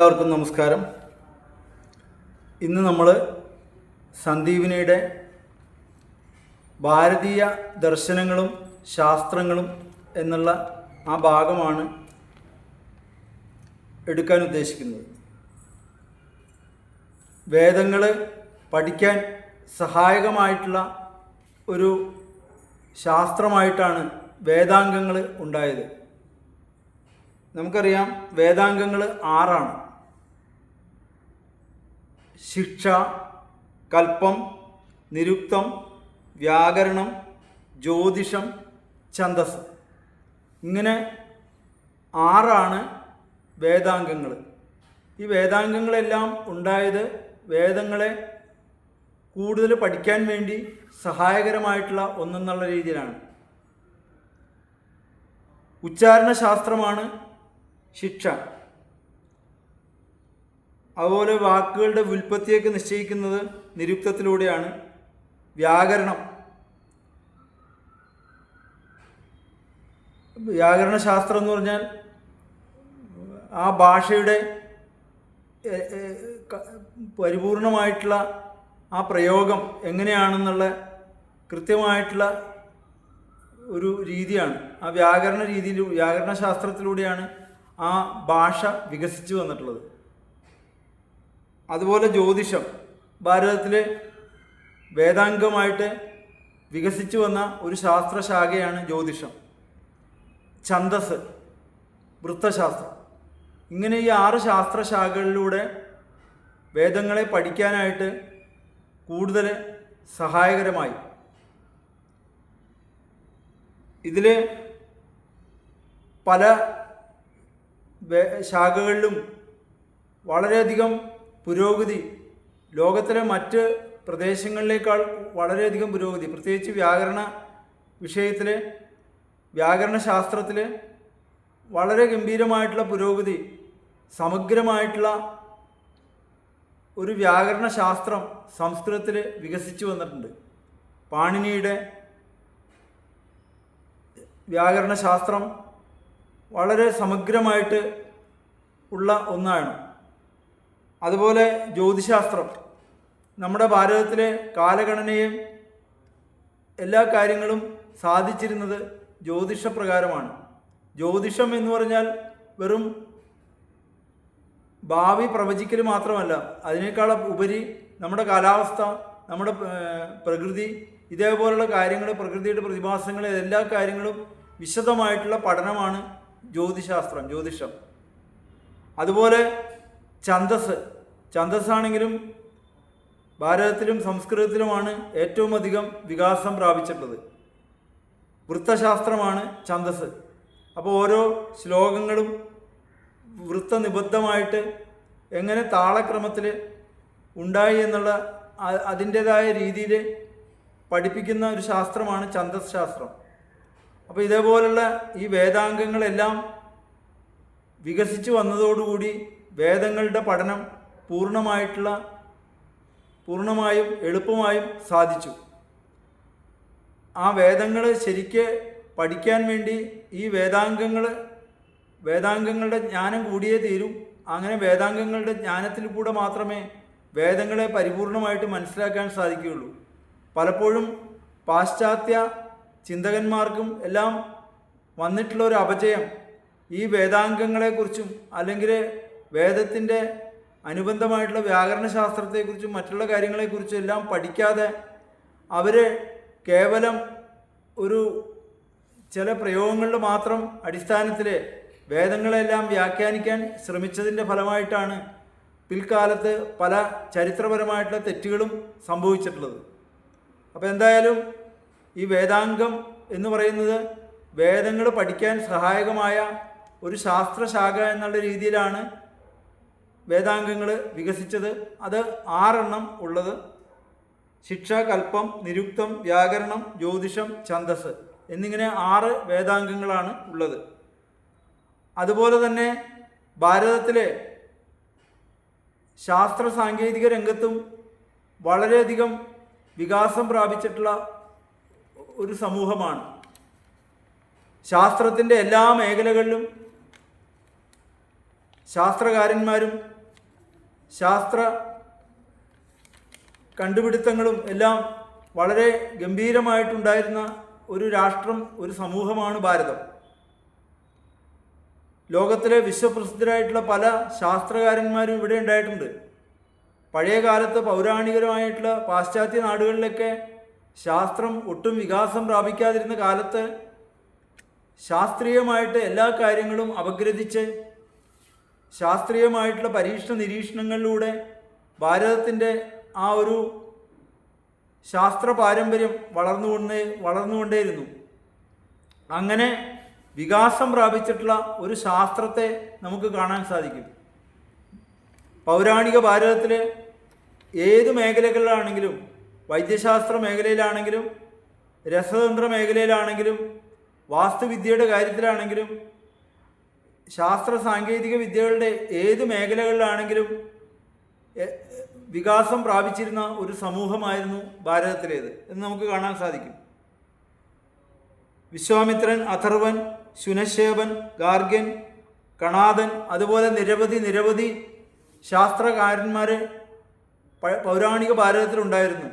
എല്ലാവർക്കും നമസ്കാരം. ഇന്ന് നമ്മൾ സന്ദീപിനിയുടെ ഭാരതീയ ദർശനങ്ങളും ശാസ്ത്രങ്ങളും എന്നുള്ള ആ ഭാഗമാണ് എടുക്കാൻ ഉദ്ദേശിക്കുന്നത്. വേദങ്ങൾ പഠിക്കാൻ സഹായകമായിട്ടുള്ള ഒരു ശാസ്ത്രമായിട്ടാണ് വേദാംഗങ്ങൾ ഉണ്ടായത്. നമുക്കറിയാം വേദാംഗങ്ങൾ ആറാണ്. ശിക്ഷ കൽപ്പം നിരുക്തം വ്യാകരണം ജ്യോതിഷം ഛന്ദസ് ഇങ്ങനെ ആറാണ് വേദാംഗങ്ങൾ ഈ വേദാംഗങ്ങളെല്ലാം ഉണ്ടായത് വേദങ്ങളെ കൂടുതൽ പഠിക്കാൻ വേണ്ടി സഹായകരമായിട്ടുള്ള ഒന്നെന്നുള്ള രീതിയിലാണ്. ഉച്ചാരണ ശാസ്ത്രമാണ് ശിക്ഷ. അതുപോലെ വാക്കുകളുടെ ഉൽപ്പത്തിയൊക്കെ നിശ്ചയിക്കുന്നത് നിരുക്തത്തിലൂടെയാണ്. വ്യാകരണം. വ്യാകരണ ശാസ്ത്രം എന്ന് പറഞ്ഞാൽ ആ ഭാഷയുടെ പരിപൂർണമായിട്ടുള്ള ആ പ്രയോഗം എങ്ങനെയാണെന്നുള്ള കൃത്യമായിട്ടുള്ള ഒരു രീതിയാണ്. ആ വ്യാകരണ രീതിയിൽ വ്യാകരണ ശാസ്ത്രത്തിലൂടെയാണ് ആ ഭാഷ വികസിച്ചു വന്നിട്ടുള്ളത്. അതുപോലെ ജ്യോതിഷം ഭാരതത്തിൽ വേദാംഗമായിട്ട് വികസിച്ചു വന്ന ഒരു ശാസ്ത്രശാഖയാണ് ജ്യോതിഷം. ഛന്ദസ് വൃത്തശാസ്ത്രം. ഇങ്ങനെ ഈ ആറ് ശാസ്ത്രശാഖകളിലൂടെ വേദങ്ങളെ പഠിക്കാനായിട്ട് കൂടുതൽ സഹായകരമായി. ഇതിൽ പല ശാഖകളിലും വളരെയധികം പുരോഗതി. ലോകത്തിലെ മറ്റ് പ്രദേശങ്ങളിലേക്കാൾ വളരെയധികം പുരോഗതി. പ്രത്യേകിച്ച് വ്യാകരണ വിഷയത്തിൽ വ്യാകരണ ശാസ്ത്രത്തിൽ വളരെ ഗംഭീരമായിട്ടുള്ള പുരോഗതി സമഗ്രമായിട്ടുള്ള ഒരു വ്യാകരണ ശാസ്ത്രം സംസ്കൃതത്തിൽ വികസിച്ചു വന്നിട്ടുണ്ട്. പാണിനിയുടെ വ്യാകരണ ശാസ്ത്രം വളരെ സമഗ്രമായിട്ട് ഉള്ള ഒന്നാണ്. അതുപോലെ ജ്യോതിശാസ്ത്രം. നമ്മുടെ ഭാരതത്തിലെ കാലഗണനയും എല്ലാ കാര്യങ്ങളും സാധിച്ചിരുന്നത് ജ്യോതിഷപ്രകാരമാണ്. ജ്യോതിഷം എന്ന് പറഞ്ഞാൽ വെറും ഭാവി പ്രവചിക്കൽ മാത്രമല്ല അതിനേക്കാൾ ഉപരി നമ്മുടെ കാലാവസ്ഥ നമ്മുടെ പ്രകൃതി ഇതേപോലുള്ള കാര്യങ്ങൾ പ്രകൃതിയുടെ പ്രതിഭാസങ്ങൾ എല്ലാ കാര്യങ്ങളും വിശദമായിട്ടുള്ള പഠനമാണ് ജ്യോതിശാസ്ത്രം ജ്യോതിഷം. അതുപോലെ ഛന്ദസ്. ഛന്ദസ്സാണെങ്കിലും ഭാരതത്തിലും സംസ്കൃതത്തിലുമാണ് ഏറ്റവും അധികം വികാസം പ്രാപിച്ചിട്ടുള്ളത്. വൃത്തശാസ്ത്രമാണ് ഛന്ദസ്. അപ്പോൾ ഓരോ ശ്ലോകങ്ങളും വൃത്തനിബദ്ധമായിട്ട് എങ്ങനെ താളക്രമത്തിൽ ഉണ്ടായി എന്നുള്ള അതിന്റേതായ രീതിയിൽ പഠിപ്പിക്കുന്ന ഒരു ശാസ്ത്രമാണ് ഛന്ദസ് ശാസ്ത്രം. അപ്പോൾ ഇതേപോലുള്ള ഈ വേദാംഗങ്ങളെല്ലാം വികസിച്ചു വന്നതോടുകൂടി വേദങ്ങളുടെ പഠനം പൂർണമായിട്ടുള്ള പൂർണമായും എളുപ്പമായും സാധിച്ചു. ആ വേദങ്ങൾ ശരിക്ക് പഠിക്കാൻ വേണ്ടി ഈ വേദാംഗങ്ങൾ വേദാംഗങ്ങളുടെ ജ്ഞാനം കൂടിയേ തീരും. അങ്ങനെ വേദാംഗങ്ങളുടെ ജ്ഞാനത്തിൽ കൂടെ മാത്രമേ വേദങ്ങളെ പരിപൂർണമായിട്ട് മനസ്സിലാക്കാൻ സാധിക്കുകയുള്ളൂ. പലപ്പോഴും പാശ്ചാത്യ ചിന്തകന്മാർക്കും എല്ലാം വന്നിട്ടുള്ള ഒരു അപജയം ഈ വേദാംഗങ്ങളെക്കുറിച്ചും അല്ലെങ്കിൽ വേദത്തിന്റെ അനുബന്ധമായിട്ടുള്ള വ്യാകരണ ശാസ്ത്രത്തെക്കുറിച്ചും മറ്റുള്ള കാര്യങ്ങളെക്കുറിച്ചും എല്ലാം പഠിക്കാതെ അവർ കേവലം ഒരു ചില പ്രയോഗങ്ങളിൽ മാത്രം അടിസ്ഥാനത്തിൽ വേദങ്ങളെല്ലാം വ്യാഖ്യാനിക്കാൻ ശ്രമിച്ചതിന്റെ ഫലമായിട്ടാണ് പിൽക്കാലത്ത് പല ചരിത്രപരമായിട്ടുള്ള തെറ്റുകളും സംഭവിച്ചിട്ടുള്ളത്. അപ്പോൾ എന്തായാലും ഈ വേദാംഗം എന്ന് പറയുന്നത് വേദങ്ങൾ പഠിക്കാൻ സഹായകമായ ഒരു ശാസ്ത്രശാഖ എന്നുള്ള രീതിയിലാണ് വേദാംഗങ്ങൾ വികസിച്ചത് അത് ആറെണ്ണം ഉള്ളത്. ശിക്ഷ കൽപ്പം നിരുക്തം വ്യാകരണം ജ്യോതിഷം ഛന്ദസ് എന്നിങ്ങനെ ആറ് വേദാംഗങ്ങളാണ് ഉള്ളത്. അതുപോലെ തന്നെ ഭാരതത്തിലെ ശാസ്ത്ര സാങ്കേതിക രംഗത്തും വളരെയധികം വികാസം പ്രാപിച്ചിട്ടുള്ള ഒരു സമൂഹമാണ്. ശാസ്ത്രത്തിന്റെ എല്ലാ മേഖലകളിലും ശാസ്ത്രകാരന്മാരും ശാസ്ത്ര കണ്ടുപിടുത്തങ്ങളും എല്ലാം വളരെ ഗംഭീരമായിട്ടുണ്ടായിരുന്ന ഒരു രാഷ്ട്രം ഒരു സമൂഹമാണ് ഭാരതം. ലോകത്തിലെ വിശ്വപ്രസിദ്ധരായിട്ടുള്ള പല ശാസ്ത്രകാരന്മാരും ഇവിടെ ഉണ്ടായിട്ടുണ്ട്. പഴയ കാലത്ത് പൗരാണികരമായിട്ടുള്ള പാശ്ചാത്യ നാടുകളിലൊക്കെ ശാസ്ത്രം ഒട്ടും വികാസം പ്രാപിക്കാതിരുന്ന കാലത്ത് ശാസ്ത്രീയമായിട്ട് എല്ലാ കാര്യങ്ങളും അപഗ്രഥിച്ച് ശാസ്ത്രീയമായിട്ടുള്ള പരീക്ഷണ നിരീക്ഷണങ്ങളിലൂടെ ഭാരതത്തിന്റെ ആ ഒരു ശാസ്ത്ര പാരമ്പര്യം വളർന്നുകൊണ്ട് വളർന്നുകൊണ്ടേയിരുന്നു അങ്ങനെ വികാസം പ്രാപിച്ചിട്ടുള്ള ഒരു ശാസ്ത്രത്തെ നമുക്ക് കാണാൻ സാധിക്കും. പൗരാണിക ഭാരതത്തിലെ ഏത് മേഖലകളിലാണെങ്കിലും വൈദ്യശാസ്ത്ര മേഖലയിലാണെങ്കിലും രസതന്ത്ര മേഖലയിലാണെങ്കിലും വാസ്തുവിദ്യയുടെ കാര്യത്തിലാണെങ്കിലും ശാസ്ത്ര സാങ്കേതിക വിദ്യകളുടെ ഏത് മേഖലകളിലാണെങ്കിലും വികാസം പ്രാപിച്ചിരുന്ന ഒരു സമൂഹമായിരുന്നു ഭാരതത്തിലേത് എന്ന് നമുക്ക് കാണാൻ സാധിക്കും. വിശ്വാമിത്രൻ അഥർവൻ ശുനശേവൻ ഗാർഗ്യൻ കണാദൻ അതുപോലെ നിരവധി നിരവധി ശാസ്ത്രകാരന്മാർ പൗരാണിക ഭാരതത്തിലുണ്ടായിരുന്നു.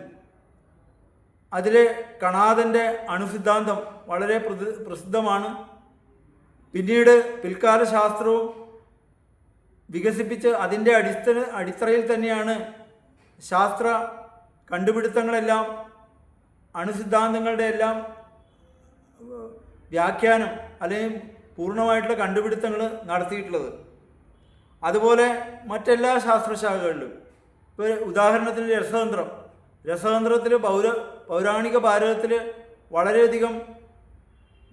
അതിലെ കണാദന്റെ അണുസിദ്ധാന്തം വളരെ പ്രസിദ്ധമാണ്. പിന്നീട് പിൽക്കാല ശാസ്ത്രവും വികസിപ്പിച്ച് അതിന്റെ അടിസ്ഥാന അടിത്തറയിൽ തന്നെയാണ് ശാസ്ത്ര കണ്ടുപിടുത്തങ്ങളെല്ലാം അണുസിദ്ധാന്തങ്ങളുടെ എല്ലാം വ്യാഖ്യാനം അല്ലെങ്കിൽ പൂർണമായിട്ടുള്ള കണ്ടുപിടുത്തങ്ങൾ നടത്തിയിട്ടുള്ളത്. അതുപോലെ മറ്റെല്ലാ ശാസ്ത്രശാഖകളിലും ഇപ്പോൾ ഉദാഹരണത്തിന് രസതന്ത്രം. രസതന്ത്രത്തിൽ പൗര പൗരാണിക ഭാരതത്തിൽ വളരെയധികം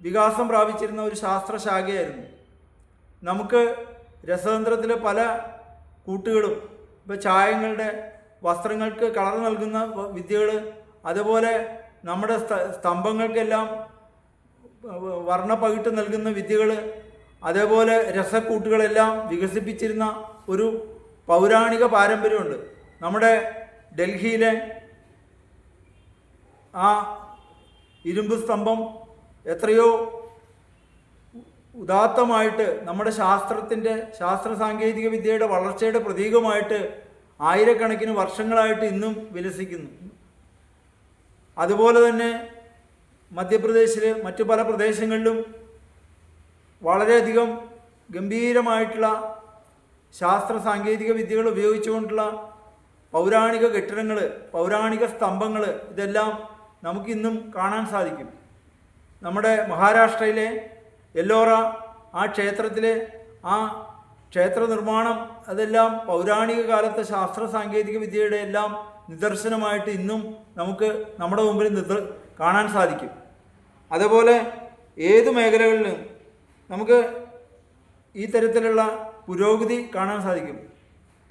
വികാസം പ്രാപിച്ചിരുന്ന ഒരു ശാസ്ത്രശാഖയായിരുന്നു. നമുക്ക് രസതന്ത്രത്തിലെ പല കൂട്ടുകളും ഇപ്പോൾ ചായങ്ങളുടെ വസ്ത്രങ്ങൾക്ക് കളർ നൽകുന്ന വിദ്യകൾ അതുപോലെ നമ്മുടെ സ്ത- സ്തംഭങ്ങൾക്കെല്ലാം വർണപ്പകിട്ട് നൽകുന്ന വിദ്യകൾ അതേപോലെ രസക്കൂട്ടുകളെല്ലാം വികസിപ്പിച്ചിരുന്ന ഒരു പൗരാണിക പാരമ്പര്യമുണ്ട്. നമ്മുടെ ഡൽഹിയിലെ ആ ഇരുമ്പ് സ്തംഭം എത്രയോ ഉദാത്തമായിട്ട് നമ്മുടെ ശാസ്ത്രത്തിന്റെ ശാസ്ത്ര സാങ്കേതിക വിദ്യയുടെ വളർച്ചയുടെ പ്രതീകമായിട്ട് ആയിരക്കണക്കിന് വർഷങ്ങളായിട്ട് ഇന്നും വിലസിക്കുന്നു. അതുപോലെ തന്നെ മധ്യപ്രദേശിൽ മറ്റു പല പ്രദേശങ്ങളിലും വളരെയധികം ഗംഭീരമായിട്ടുള്ള ശാസ്ത്ര സാങ്കേതിക വിദ്യകൾ ഉപയോഗിച്ചുകൊണ്ടുള്ള പൗരാണിക കെട്ടിടങ്ങൾ പൗരാണിക സ്തംഭങ്ങൾ ഇതെല്ലാം നമുക്കിന്നും കാണാൻ സാധിക്കും. നമ്മുടെ മഹാരാഷ്ട്രയിലെ എല്ലോറ ആ ക്ഷേത്രത്തിലെ ആ ക്ഷേത്ര നിർമ്മാണം അതെല്ലാം പൗരാണിക കാലത്തെ ശാസ്ത്ര സാങ്കേതിക വിദ്യയുടെ എല്ലാം നിദർശനമായിട്ട് ഇന്നും നമുക്ക് നമ്മുടെ മുമ്പിൽ നിദർ കാണാൻ സാധിക്കും. അതുപോലെ ഏത് മേഖലകളിലും നമുക്ക് ഈ തരത്തിലുള്ള പുരോഗതി കാണാൻ സാധിക്കും.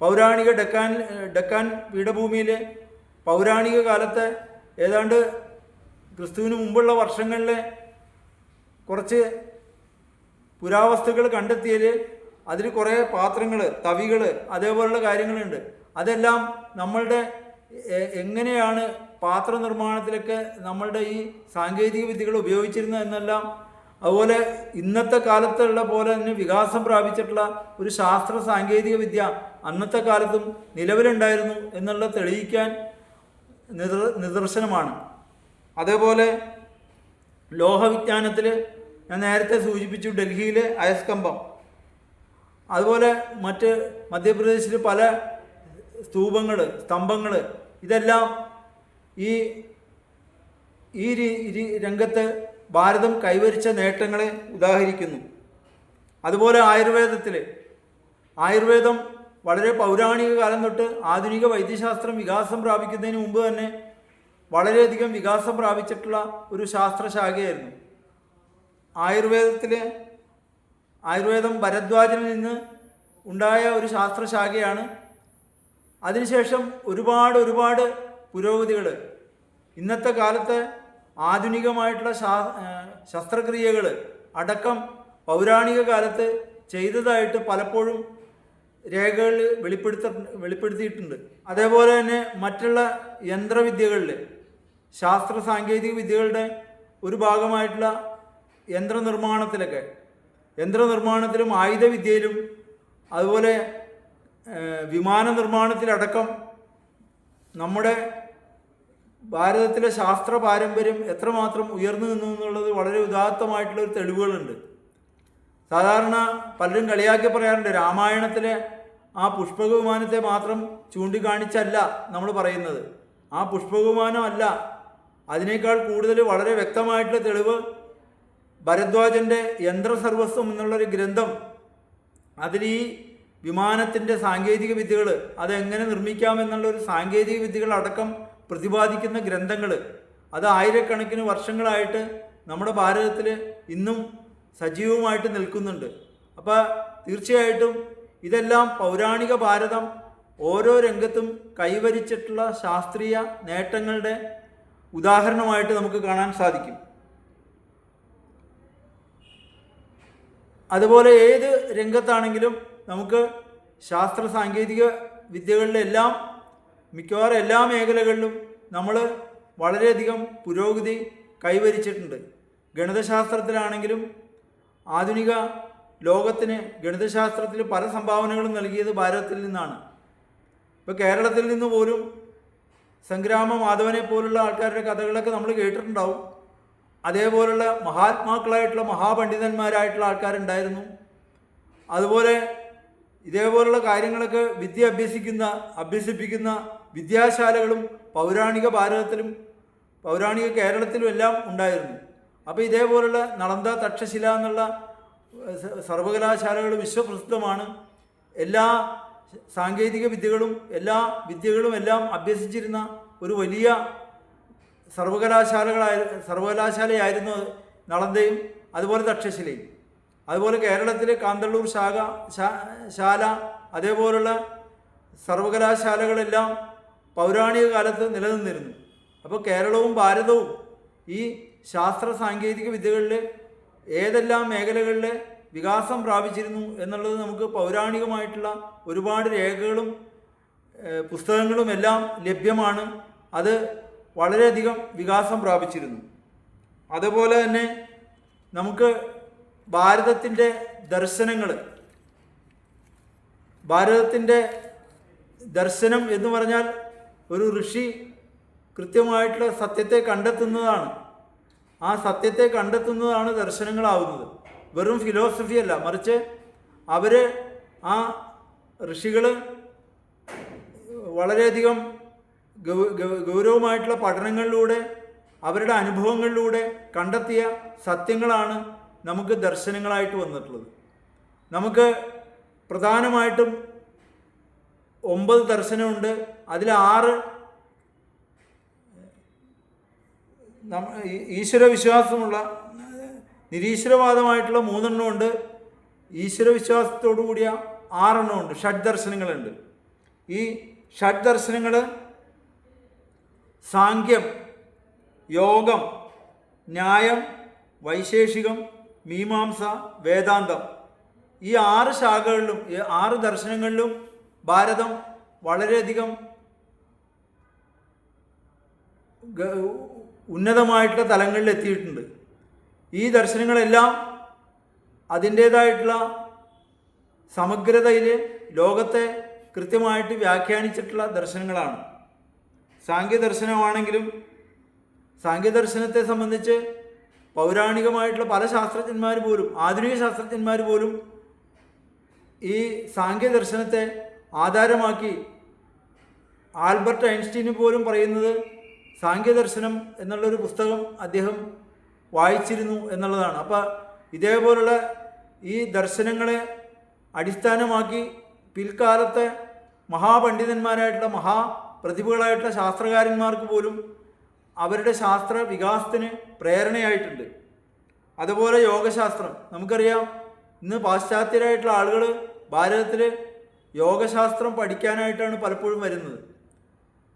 പൗരാണിക ഡെക്കാൻ ഡെക്കാൻ പീഠഭൂമിയിലെ പൗരാണിക കാലത്തെ ഏതാണ്ട് ക്രിസ്തുവിന് മുമ്പുള്ള വർഷങ്ങളിലെ കുറച്ച് പുരാവസ്തുക്കൾ കണ്ടെത്തിയതിൽ അതിൽ കുറേ പാത്രങ്ങൾ തവികൾ അതേപോലുള്ള കാര്യങ്ങളുണ്ട്. അതെല്ലാം നമ്മളുടെ എങ്ങനെയാണ് പാത്ര നിർമ്മാണത്തിലൊക്കെ നമ്മളുടെ ഈ സാങ്കേതിക വിദ്യകൾ ഉപയോഗിച്ചിരുന്നത് എന്നെല്ലാം അതുപോലെ ഇന്നത്തെ കാലത്തുള്ള പോലെ തന്നെ വികാസം പ്രാപിച്ചിട്ടുള്ള ഒരു ശാസ്ത്ര സാങ്കേതിക വിദ്യ അന്നത്തെ കാലത്തും നിലവിലുണ്ടായിരുന്നു എന്നുള്ള തെളിയിക്കാൻ നിദർ നിദർശനമാണ്. അതേപോലെ ലോഹവിജ്ഞാനത്തിൽ ഞാൻ നേരത്തെ സൂചിപ്പിച്ചു ഡൽഹിയിലെ അയസ്കമ്പം. അതുപോലെ മറ്റ് മധ്യപ്രദേശിൽ പല സ്തൂപങ്ങൾ സ്തംഭങ്ങൾ ഇതെല്ലാം ഈ ഈ രംഗത്ത് ഭാരതം കൈവരിച്ച നേട്ടങ്ങളെ ഉദാഹരിക്കുന്നു. അതുപോലെ ആയുർവേദത്തിൽ ആയുർവേദം വളരെ പൗരാണിക കാലം തൊട്ട് ആധുനിക വൈദ്യശാസ്ത്രം വികാസം പ്രാപിക്കുന്നതിന് മുമ്പ് തന്നെ വളരെയധികം വികാസം പ്രാപിച്ചിട്ടുള്ള ഒരു ശാസ്ത്രശാഖയായിരുന്നു. ആയുർവേദത്തിൽ ആയുർവേദം ഭരദ്വാജിൽ നിന്ന് ഉണ്ടായ ഒരു ശാസ്ത്രശാഖയാണ്. അതിനുശേഷം ഒരുപാട് ഒരുപാട് പുരോഗതികൾ ഇന്നത്തെ കാലത്ത് ആധുനികമായിട്ടുള്ള ശാ ശസ്ത്രക്രിയകൾ അടക്കം പൗരാണിക കാലത്ത് ചെയ്തതായിട്ട് പലപ്പോഴും രേഖകളിൽ വെളിപ്പെടുത്ത വെളിപ്പെടുത്തിയിട്ടുണ്ട്. അതേപോലെ തന്നെ മറ്റുള്ള യന്ത്രവിദ്യകളിൽ ശാസ്ത്ര സാങ്കേതിക വിദ്യകളുടെ ഒരു ഭാഗമായിട്ടുള്ള യന്ത്രനിർമ്മാണത്തിലൊക്കെ. യന്ത്രനിർമ്മാണത്തിലും ആയുധവിദ്യയിലും അതുപോലെ വിമാന നിർമ്മാണത്തിലടക്കം നമ്മുടെ ഭാരതത്തിലെ ശാസ്ത്ര പാരമ്പര്യം എത്രമാത്രം ഉയർന്നു നിന്നു എന്നുള്ളത് വളരെ ഉദാത്തമായിട്ടുള്ള ഒരു തെളിവുകളുണ്ട്. സാധാരണ പലരും കളിയാക്കി പറയാറുണ്ട് രാമായണത്തിലെ ആ പുഷ്പക വിമാനത്തെ മാത്രം ചൂണ്ടിക്കാണിച്ചല്ല നമ്മൾ പറയുന്നത്. ആ പുഷ്പക വിമാനം അതിനേക്കാൾ കൂടുതൽ വളരെ വ്യക്തമായിട്ടുള്ള തെളിവ് ഭരദ്വാജന്റെ യന്ത്രസർവസ്വം എന്നുള്ളൊരു ഗ്രന്ഥം. അതിൽ ഈ വിമാനത്തിന്റെ സാങ്കേതിക വിദ്യകൾ അതെങ്ങനെ നിർമ്മിക്കാമെന്നുള്ളൊരു സാങ്കേതിക വിദ്യകൾ അടക്കം പ്രതിപാദിക്കുന്ന ഗ്രന്ഥങ്ങൾ അത് ആയിരക്കണക്കിന് വർഷങ്ങളായിട്ട് നമ്മുടെ ഭാരതത്തിൽ ഇന്നും സജീവമായിട്ട് നിൽക്കുന്നുണ്ട്. അപ്പോൾ തീർച്ചയായിട്ടും ഇതെല്ലാം പൗരാണിക ഭാരതം ഓരോ രംഗത്തും കൈവരിച്ചിട്ടുള്ള ശാസ്ത്രീയ നേട്ടങ്ങളുടെ ഉദാഹരണമായിട്ട് നമുക്ക് കാണാൻ സാധിക്കും. അതുപോലെ ഏത് രംഗത്താണെങ്കിലും നമുക്ക് ശാസ്ത്ര സാങ്കേതിക വിദ്യകളിലെല്ലാം മിക്കവാറും എല്ലാ മേഖലകളിലും നമ്മൾ വളരെയധികം പുരോഗതി കൈവരിച്ചിട്ടുണ്ട്. ഗണിതശാസ്ത്രത്തിലാണെങ്കിലും ആധുനിക ലോകത്തിന് ഗണിതശാസ്ത്രത്തിൽ പല സംഭാവനകളും നൽകിയത് ഭാരതത്തിൽ നിന്നാണ്. ഇപ്പോൾ കേരളത്തിൽ നിന്ന് പോലും സംഗ്രാമ മാധവനെ പോലുള്ള ആൾക്കാരുടെ കഥകളൊക്കെ നമ്മൾ കേട്ടിട്ടുണ്ടാവും. അതേപോലുള്ള മഹാത്മാക്കളായിട്ടുള്ള മഹാപണ്ഡിതന്മാരായിട്ടുള്ള ആൾക്കാരുണ്ടായിരുന്നു. അതുപോലെ ഇതേപോലുള്ള കാര്യങ്ങളൊക്കെ വിദ്യ അഭ്യസിക്കുന്ന അഭ്യസിപ്പിക്കുന്ന വിദ്യാശാലകളും പൗരാണിക ഭാരതത്തിലും പൗരാണിക കേരളത്തിലും എല്ലാം ഉണ്ടായിരുന്നു. അപ്പോൾ ഇതേപോലുള്ള നളന്ദ തക്ഷശില എന്നുള്ള സർവകലാശാലകൾ വിശ്വപ്രസിദ്ധമാണ്. എല്ലാ സാങ്കേതിക വിദ്യകളും എല്ലാ വിദ്യകളും എല്ലാം അഭ്യസിച്ചിരുന്ന ഒരു വലിയ സർവകലാശാലകളായ സർവകലാശാലയായിരുന്നു നളന്തയും അതുപോലെ തക്ഷശിലയും. അതുപോലെ കേരളത്തിലെ കാന്തള്ളൂർ ശാഖ ശാല അതേപോലുള്ള സർവകലാശാലകളെല്ലാം പൗരാണിക കാലത്ത് നിലനിന്നിരുന്നു. അപ്പോൾ കേരളവും ഭാരതവും ഈ ശാസ്ത്ര സാങ്കേതിക വിദ്യകളിൽ ഏതെല്ലാം മേഖലകളിൽ വികാസം പ്രാപിച്ചിരുന്നു എന്നുള്ളത് നമുക്ക് പൗരാണികമായിട്ടുള്ള ഒരുപാട് രേഖകളും പുസ്തകങ്ങളും എല്ലാം ലഭ്യമാണ്. അത് വളരെയധികം വികാസം പ്രാപിച്ചിരുന്നു. അതുപോലെ തന്നെ നമുക്ക് ഭാരതത്തിന്റെ ദർശനങ്ങൾ ഭാരതത്തിന്റെ ദർശനം എന്ന് പറഞ്ഞാൽ ഒരു ഋഷി കൃത്യമായിട്ടുള്ള സത്യത്തെ കണ്ടെത്തുന്നതാണ്. ആ സത്യത്തെ കണ്ടെത്തുന്നതാണ് ദർശനങ്ങളാവുന്നത്. വെറും ഫിലോസഫി അല്ല മറിച്ച് അവർ ആ ഋഷികൾ വളരെയധികം ഗൗരവമായിട്ടുള്ള പഠനങ്ങളിലൂടെ അവരുടെ അനുഭവങ്ങളിലൂടെ കണ്ടെത്തിയ സത്യങ്ങളാണ് നമുക്ക് ദർശനങ്ങളായിട്ട് വന്നിട്ടുള്ളത്. നമുക്ക് പ്രധാനമായിട്ടും ഒമ്പത് ദർശനമുണ്ട്. അതിൽ ആറ് ഈശ്വര വിശ്വാസമുള്ള നിരീശ്വരവാദമായിട്ടുള്ള മൂന്നെണ്ണമുണ്ട്. ഈശ്വര വിശ്വാസത്തോടു കൂടിയ ആറെണ്ണമുണ്ട്. ഷഡ് ദർശനങ്ങളുണ്ട് ഈ ഷഡ് ദർശനങ്ങൾ സാങ്ക്യം യോഗം ന്യായം വൈശേഷികം മീമാംസ വേദാന്തം. ഈ ആറ് ശാഖകളിലും ഈ ആറ് ദർശനങ്ങളിലും ഭാരതം വളരെയധികം ഉന്നതമായിട്ടുള്ള തലങ്ങളിൽ എത്തിയിട്ടുണ്ട് ഈ ദർശനങ്ങളെല്ലാം അതിന്റേതായിട്ടുള്ള സമഗ്രതയിൽ ലോകത്തെ കൃത്യമായിട്ട് വ്യാഖ്യാനിച്ചിട്ടുള്ള ദർശനങ്ങളാണ്. സാങ്കേദർശനമാണെങ്കിലും സാങ്കേദർശനത്തെ സംബന്ധിച്ച് പൗരാണികമായിട്ടുള്ള പല ശാസ്ത്രജ്ഞന്മാർ പോലും ആധുനിക ശാസ്ത്രജ്ഞന്മാർ പോലും ഈ സാങ്കേദർശനത്തെ ആധാരമാക്കി ആൽബർട്ട് ഐൻസ്റ്റീന് പോലും പറയുന്നത് സാങ്കേദർശനം എന്നുള്ളൊരു പുസ്തകം അദ്ദേഹം വായിച്ചിരുന്നു എന്നുള്ളതാണ്. അപ്പോൾ ഇതേപോലുള്ള ഈ ദർശനങ്ങളെ അടിസ്ഥാനമാക്കി പിൽക്കാലത്തെ മഹാപണ്ഡിതന്മാരായിട്ടുള്ള മഹാപ്രതിഭകളായിട്ടുള്ള ശാസ്ത്രകാരന്മാർക്ക് പോലും അവരുടെ ശാസ്ത്ര വികാസത്തിന് പ്രേരണയായിട്ടുണ്ട്. അതുപോലെ യോഗശാസ്ത്രം. നമുക്കറിയാം ഇന്ന് പാശ്ചാത്യരായിട്ടുള്ള ആളുകൾ ഭാരതത്തിൽ യോഗശാസ്ത്രം പഠിക്കാനായിട്ടാണ് പലപ്പോഴും വരുന്നത്.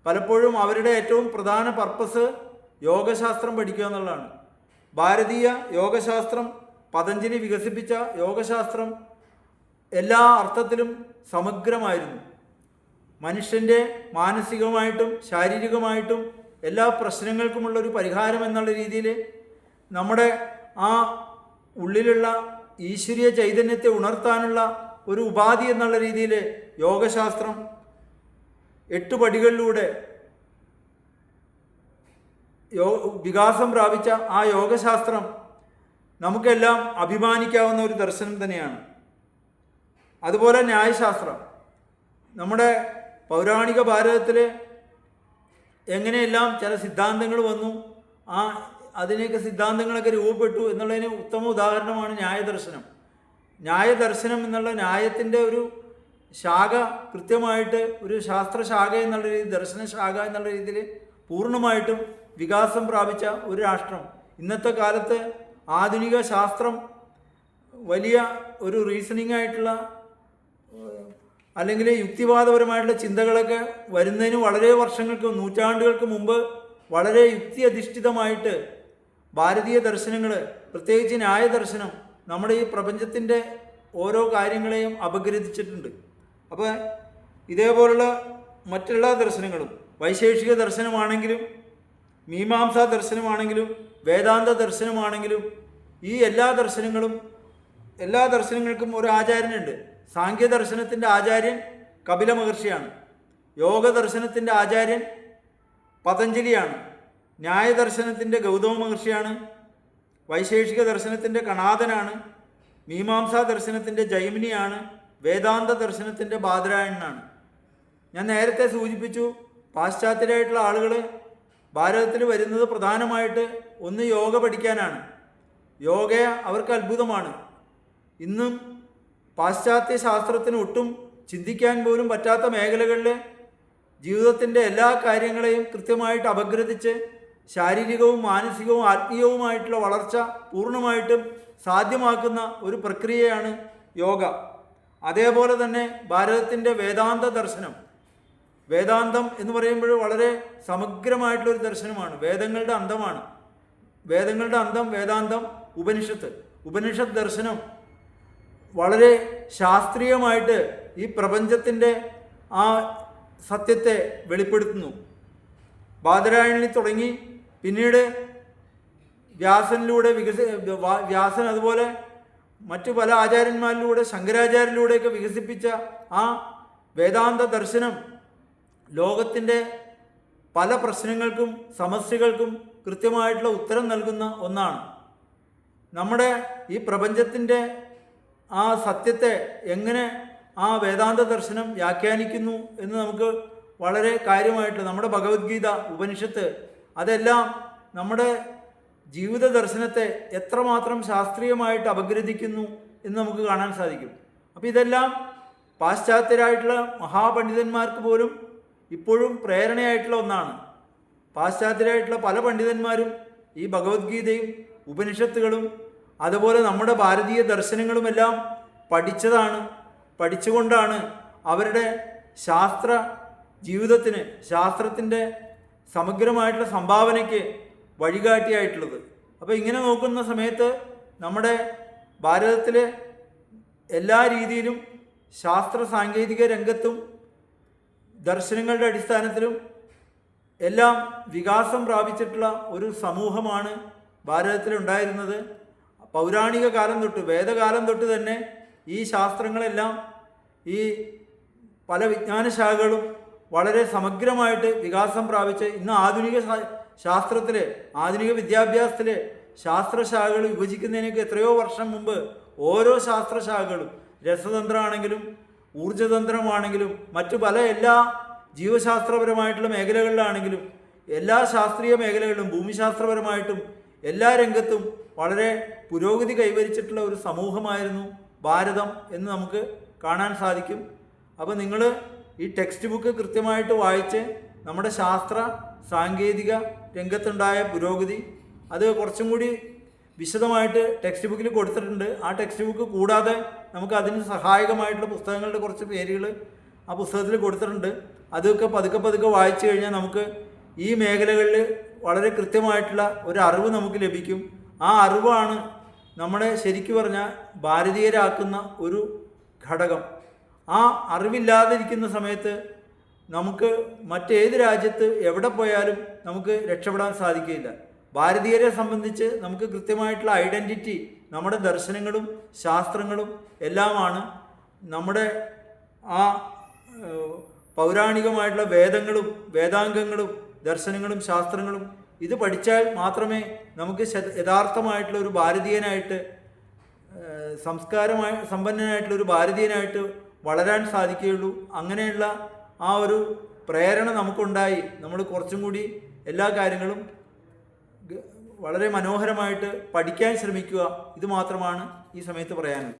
പലപ്പോഴും അവരുടെ ഏറ്റവും പ്രധാന പർപ്പസ് യോഗശാസ്ത്രം പഠിക്കുക എന്നുള്ളതാണ്. ഭാരതീയ യോഗശാസ്ത്രം പതഞ്ജലി വികസിപ്പിച്ച യോഗശാസ്ത്രം എല്ലാ അർത്ഥത്തിലും സമഗ്രമായിരുന്നു. മനുഷ്യന്റെ മാനസികമായിട്ടും ശാരീരികമായിട്ടും എല്ലാ പ്രശ്നങ്ങൾക്കുമുള്ള ഒരു പരിഹാരം എന്നുള്ള രീതിയിൽ നമ്മുടെ ആ ഉള്ളിലുള്ള ഈശ്വരീയ ചൈതന്യത്തെ ഉണർത്താനുള്ള ഒരു ഉപാധി എന്നുള്ള രീതിയിൽ യോഗശാസ്ത്രം എട്ട് പടികളിലൂടെ യോ വികാസം പ്രാപിച്ച ആ യോഗശാസ്ത്രം നമുക്കെല്ലാം അഭിമാനിക്കാവുന്ന ഒരു ദർശനം തന്നെയാണ്. അതുപോലെ ന്യായശാസ്ത്രം. നമ്മുടെ പൗരാണിക ഭാരതത്തിൽ എങ്ങനെയെല്ലാം ചില സിദ്ധാന്തങ്ങൾ വന്നു ആ അതിനെയൊക്കെ സിദ്ധാന്തങ്ങളൊക്കെ രൂപപ്പെട്ടു എന്നുള്ളതിന് ഉത്തമ ഉദാഹരണമാണ് ന്യായദർശനം. ന്യായദർശനം എന്നുള്ള ന്യായത്തിന്റെ ഒരു ശാഖ കൃത്യമായിട്ട് ഒരു ശാസ്ത്രശാഖ എന്നുള്ള രീതി ദർശനശാഖ എന്നുള്ള രീതിയിൽ പൂർണമായിട്ടും വികാസം പ്രാപിച്ച ഒരു രാഷ്ട്രം. ഇന്നത്തെ കാലത്ത് ആധുനിക ശാസ്ത്രം വലിയ ഒരു റീസണിംഗ് ആയിട്ടുള്ള അല്ലെങ്കിൽ യുക്തിവാദപരമായിട്ടുള്ള ചിന്തകളൊക്കെ വരുന്നതിന് വളരെ വർഷങ്ങൾക്ക് നൂറ്റാണ്ടുകൾക്ക് മുമ്പ് വളരെ യുക്തി അധിഷ്ഠിതമായിട്ട് ഭാരതീയ ദർശനങ്ങൾ പ്രത്യേകിച്ച് ന്യായ ദർശനം നമ്മുടെ ഈ പ്രപഞ്ചത്തിന്റെ ഓരോ കാര്യങ്ങളെയും അപഗ്രഥിച്ചിട്ടുണ്ട്. അപ്പോൾ ഇതേപോലുള്ള മറ്റെല്ലാ ദർശനങ്ങളും വൈശേഷിക ദർശനമാണെങ്കിലും മീമാംസാ ദർശനമാണെങ്കിലും വേദാന്ത ദർശനമാണെങ്കിലും ഈ എല്ലാ ദർശനങ്ങളും എല്ലാ ദർശനങ്ങൾക്കും ഒരു ആചാര്യനുണ്ട് സാഖ്യ ദർശനത്തിന്റെ ആചാര്യൻ കപില മഹർഷിയാണ്. യോഗ ദർശനത്തിന്റെ ആചാര്യൻ പതഞ്ജലിയാണ്. ന്യായ ദർശനത്തിന്റെ ഗൗതമ മഹർഷിയാണ്. വൈശേഷിക ദർശനത്തിന്റെ കണാദനാണ് മീമാംസാ ദർശനത്തിന്റെ ജൈമിനിയാണ്. വേദാന്ത ദർശനത്തിന്റെ ബാദരായണനാണ് ഞാൻ നേരത്തെ സൂചിപ്പിച്ചു പാശ്ചാത്യരായിട്ടുള്ള ആളുകൾ ഭാരതത്തിൽ വരുന്നത് പ്രധാനമായിട്ട് ഒന്ന് യോഗ പഠിക്കാനാണ്. യോഗ അവർക്ക് അത്ഭുതമാണ്. ഇന്നും പാശ്ചാത്യ ശാസ്ത്രത്തിന് ഒട്ടും ചിന്തിക്കാൻ പോലും പറ്റാത്ത മേഖലകളിൽ ജീവിതത്തിന്റെ എല്ലാ കാര്യങ്ങളെയും കൃത്യമായിട്ട് അപഗ്രഥിച്ച് ശാരീരികവും മാനസികവും ആത്മീയവുമായിട്ടുള്ള വളർച്ച പൂർണമായിട്ടും സാധ്യമാക്കുന്ന ഒരു പ്രക്രിയയാണ് യോഗ. അതേപോലെ തന്നെ ഭാരതത്തിന്റെ വേദാന്ത ദർശനം. വേദാന്തം എന്ന് പറയുമ്പോൾ വളരെ സമഗ്രമായിട്ടുള്ളൊരു ദർശനമാണ്. വേദങ്ങളുടെ അന്തമാണ്. വേദങ്ങളുടെ അന്തം വേദാന്തം ഉപനിഷത്ത്. ഉപനിഷത്ത് ദർശനം വളരെ ശാസ്ത്രീയമായിട്ട് ഈ പ്രപഞ്ചത്തിന്റെ ആ സത്യത്തെ വെളിപ്പെടുത്തുന്നു. ബാദരായണിൽ തുടങ്ങി പിന്നീട് വ്യാസനിലൂടെ വികസി വ്യാസൻ അതുപോലെ മറ്റു പല ആചാര്യന്മാരിലൂടെ ശങ്കരാചാര്യരിലൂടെയൊക്കെ വികസിപ്പിച്ച ആ വേദാന്ത ദർശനം ലോകത്തിന്റെ പല പ്രശ്നങ്ങൾക്കും സമസ്യകൾക്കും കൃത്യമായിട്ടുള്ള ഉത്തരം നൽകുന്ന ഒന്നാണ്. നമ്മുടെ ഈ പ്രപഞ്ചത്തിന്റെ ആ സത്യത്തെ എങ്ങനെ ആ വേദാന്ത ദർശനം വ്യാഖ്യാനിക്കുന്നു എന്ന് നമുക്ക് വളരെ കാര്യമായിട്ട് നമ്മുടെ ഭഗവത്ഗീത ഉപനിഷത്ത് അതെല്ലാം നമ്മുടെ ജീവിത ദർശനത്തെ എത്രമാത്രം ശാസ്ത്രീയമായിട്ട് അപഗ്രഥിക്കുന്നു എന്ന് നമുക്ക് കാണാൻ സാധിക്കും. അപ്പോൾ ഇതെല്ലാം പാശ്ചാത്യരായിട്ടുള്ള മഹാപണ്ഡിതന്മാർക്ക് പോലും ഇപ്പോഴും പ്രേരണയായിട്ടുള്ള ഒന്നാണ്. പാശ്ചാത്യരായിട്ടുള്ള പല പണ്ഡിതന്മാരും ഈ ഭഗവത്ഗീതയും ഉപനിഷത്തുകളും അതുപോലെ നമ്മുടെ ഭാരതീയ ദർശനങ്ങളുമെല്ലാം പഠിച്ചതാണ് പഠിച്ചുകൊണ്ടാണ് അവരുടെ ശാസ്ത്ര ജീവിതത്തിന് ശാസ്ത്രത്തിന്റെ സമഗ്രമായിട്ടുള്ള സംഭാവനയ്ക്ക് വഴികാട്ടിയായിട്ടുള്ളത്. അപ്പോൾ ഇങ്ങനെ നോക്കുന്ന സമയത്ത് നമ്മുടെ ഭാരതത്തിലെ എല്ലാ രീതിയിലും ശാസ്ത്ര സാങ്കേതിക രംഗത്തും ദർശനങ്ങളുടെ അടിസ്ഥാനത്തിലും എല്ലാം വികാസം പ്രാപിച്ചിട്ടുള്ള ഒരു സമൂഹമാണ് ഭാരതത്തിലുണ്ടായിരുന്നത്. പൗരാണിക കാലം തൊട്ട് വേദകാലം തൊട്ട് തന്നെ ഈ ശാസ്ത്രങ്ങളെല്ലാം ഈ പല വിജ്ഞാനശാഖകളും വളരെ സമഗ്രമായിട്ട് വികാസം പ്രാപിച്ച് ഇന്ന് ആധുനിക ശാസ്ത്രത്തിലെ ആധുനിക വിദ്യാഭ്യാസത്തിൽ ശാസ്ത്രശാഖകൾ വിഭജിക്കുന്നതിനൊക്കെ എത്രയോ വർഷം മുമ്പ് ഓരോ ശാസ്ത്രശാഖകളും രസതന്ത്രമാണെങ്കിലും ഊർജതന്ത്രമാണെങ്കിലും മറ്റു പല എല്ലാ ജീവശാസ്ത്രപരമായിട്ടുള്ള മേഖലകളിലാണെങ്കിലും എല്ലാ ശാസ്ത്രീയ മേഖലകളിലും ഭൂമിശാസ്ത്രപരമായിട്ടും എല്ലാ രംഗത്തും വളരെ പുരോഗതി കൈവരിച്ചിട്ടുള്ള ഒരു സമൂഹമായിരുന്നു ഭാരതം എന്ന് നമുക്ക് കാണാൻ സാധിക്കും. അപ്പോൾ നിങ്ങൾ ഈ ടെക്സ്റ്റ് ബുക്ക് കൃത്യമായിട്ട് വായിച്ച് നമ്മുടെ ശാസ്ത്ര സാങ്കേതിക രംഗത്തുണ്ടായ പുരോഗതി അത് കുറച്ചും കൂടി വിശദമായിട്ട് ടെക്സ്റ്റ് ബുക്കിൽ കൊടുത്തിട്ടുണ്ട്. ആ ടെക്സ്റ്റ് ബുക്ക് കൂടാതെ നമുക്ക് അതിന് സഹായകമായിട്ടുള്ള പുസ്തകങ്ങളുടെ കുറച്ച് പേരുകൾ ആ പുസ്തകത്തിൽ കൊടുത്തിട്ടുണ്ട്. അതൊക്കെ പതുക്കെ പതുക്കെ വായിച്ചു കഴിഞ്ഞാൽ നമുക്ക് ഈ മേഖലകളിൽ വളരെ കൃത്യമായിട്ടുള്ള ഒരു അറിവ് നമുക്ക് ലഭിക്കും. ആ അറിവാണ് നമ്മളെ ശരിക്കു പറഞ്ഞാൽ ഭാരതീയരാക്കുന്ന ഒരു ഘടകം. ആ അറിവില്ലാതിരിക്കുന്ന സമയത്ത് നമുക്ക് മറ്റേത് രാജ്യത്ത് എവിടെ പോയാലും നമുക്ക് രക്ഷപ്പെടാൻ സാധിക്കില്ല ഭാരതീയരെ സംബന്ധിച്ച് നമുക്ക് കൃത്യമായിട്ടുള്ള ഐഡന്റിറ്റി നമ്മുടെ ദർശനങ്ങളും ശാസ്ത്രങ്ങളും എല്ലാമാണ്. നമ്മുടെ ആ പൗരാണികമായിട്ടുള്ള വേദങ്ങളും വേദാംഗങ്ങളും ദർശനങ്ങളും ശാസ്ത്രങ്ങളും ഇത് പഠിച്ചാൽ മാത്രമേ നമുക്ക് യഥാർത്ഥമായിട്ടുള്ള ഒരു ഭാരതീയനായിട്ട് സംസ്കാരമായ സമ്പന്നനായിട്ടുള്ള ഒരു ഭാരതീയനായിട്ട് വളരാൻ സാധിക്കുകയുള്ളൂ. അങ്ങനെയുള്ള ആ ഒരു പ്രേരണ നമുക്കുണ്ടായി. നമ്മൾ കുറച്ചും കൂടി എല്ലാ കാര്യങ്ങളും വളരെ മനോഹരമായിട്ട് പഠിക്കാൻ ശ്രമിക്കുക. ഇത് മാത്രമാണ് ഈ സമയത്ത് പറയാനുള്ളത്.